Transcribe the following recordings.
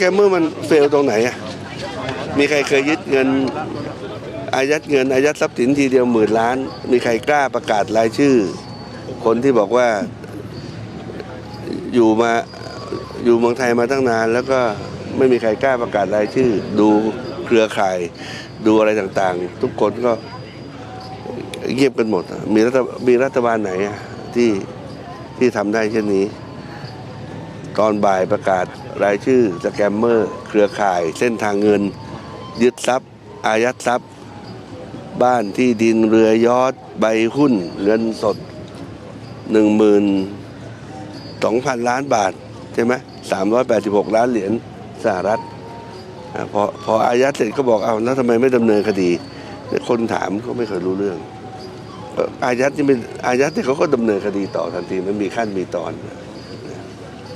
แกมเมอร์มันเฟลตรงไหนอะ มีใครเคยยึดเงินอายัดเงินอายัดทรัพย์สินทีเดียวหมื่นล้าน มีใครกล้าประกาศรายชื่อ คนที่บอกว่าอยู่มาอยู่เมืองไทยมาตั้งนาน แล้วก็ไม่มีใครกล้าประกาศรายชื่อ ดูเครือข่ายดูอะไรต่างๆ ทุกคนก็เงียบกันหมด มีรัฐมีรัฐบาลไหนที่ที่ทำได้เช่นนี้ ตอนบ่ายประกาศ รายชื่อสแกมเมอร์ เครือข่าย เส้นทางเงิน ยึดทรัพย์ อายัดทรัพย์ บ้านที่ดินเรือยอดใบหุ้น เงินสดหนึ่งหมื่นสองพันล้านบาท ใช่ไหมสามร้อยแปดสิบหกล้านเหรียญสหรัฐอพอพออายัดเสร็จก็บอกเอาแล้วทำไมไม่ดำเนินคดี คนถามเขาไม่เคยรู้เรื่องอายัดนี่เป็นอายัดเนี่ยเขาก็ดำเนินคดีต่อทันทีมันมีขั้นมีตอน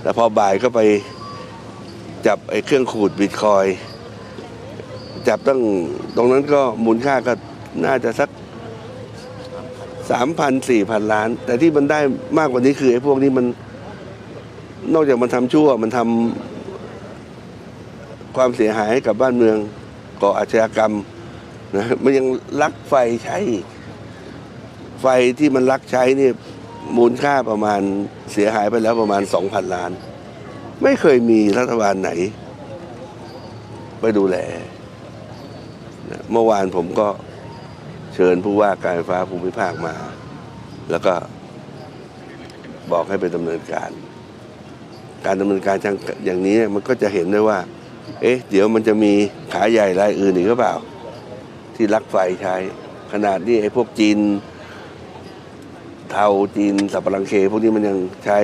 แต่พอบ่ายก็ไป จับไอ้เครื่องขูดบิตคอยจับตั้งตรงนั้นก็มูลค่าก็น่าจะสักสามพันสี่พันล้าน แต่ที่มันได้มากกว่านี้คือไอ้พวกนี้มันนอกจากมันทำชั่วมันทำความเสียหายให้กับบ้านเมืองก่ออาชญากรรมนะมันยังลักไฟใช้ ไฟที่มันลักใช้เนี่ยมูลค่าประมาณเสียหายไปแล้วประมาณสองพันล้าน ไม่เคยมีรัฐบาลไหน ไปดูแล เมื่อวานผมก็เชิญผู้ว่าการไฟฟ้าภูมิภาคมา แล้วก็บอกให้ไปดำเนินการ การดำเนินการจังอย่างนี้มันก็จะเห็นได้ว่า เอ๊ะ เดี๋ยวมันจะมีขาใหญ่รายอื่นอีกหรือเปล่า ที่ลักไฟใช้ ขนาดนี้ไอ้พวกจีน เทาจีนสับปะรังเค พวกนี้มันยังใช้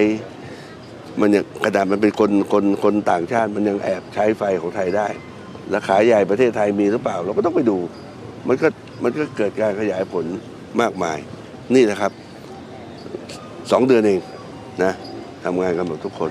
มันยังขนาดมันเป็นคนคนคนต่างชาติมันยังแอบใช้ไฟของไทยได้ และขายใหญ่ประเทศไทยมีหรือเปล่า เราก็ต้องไปดู มันก็มันก็เกิดการขยายผลมากมาย นี่นะครับสองเดือนเองนะทำงานกันหมดทุกคน